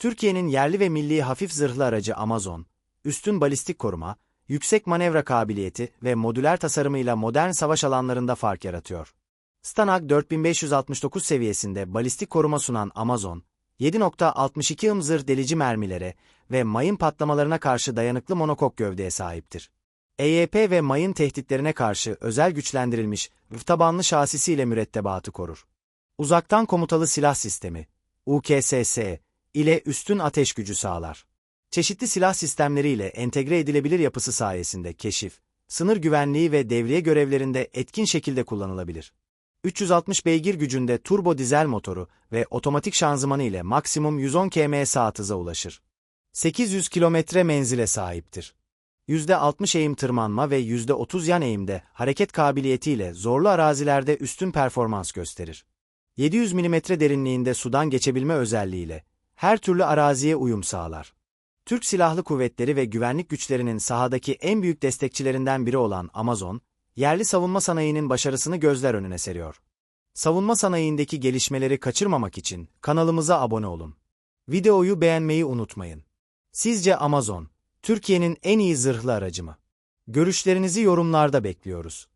Türkiye'nin yerli ve milli hafif zırhlı aracı Amazon, üstün balistik koruma, yüksek manevra kabiliyeti ve modüler tasarımıyla modern savaş alanlarında fark yaratıyor. Stanag 4569 seviyesinde balistik koruma sunan Amazon, 7.62 ım zırh delici mermilere ve mayın patlamalarına karşı dayanıklı monokok gövdeye sahiptir. EYP ve mayın tehditlerine karşı özel güçlendirilmiş tabanlı şasisiyle mürettebatı korur. Uzaktan komutalı silah sistemi, UKSS, ile üstün ateş gücü sağlar. Çeşitli silah sistemleriyle entegre edilebilir yapısı sayesinde keşif, sınır güvenliği ve devriye görevlerinde etkin şekilde kullanılabilir. 360 beygir gücünde turbo dizel motoru ve otomatik şanzımanı ile maksimum 110 km saat hıza ulaşır. 800 kilometre menzile sahiptir. %60 eğim tırmanma ve %30 yan eğimde hareket kabiliyetiyle zorlu arazilerde üstün performans gösterir. 700 mm derinliğinde sudan geçebilme özelliğiyle her türlü araziye uyum sağlar. Türk Silahlı Kuvvetleri ve güvenlik güçlerinin sahadaki en büyük destekçilerinden biri olan Amazon, yerli savunma sanayinin başarısını gözler önüne seriyor. Savunma sanayindeki gelişmeleri kaçırmamak için kanalımıza abone olun. Videoyu beğenmeyi unutmayın. Sizce Amazon, Türkiye'nin en iyi zırhlı aracı mı? Görüşlerinizi yorumlarda bekliyoruz.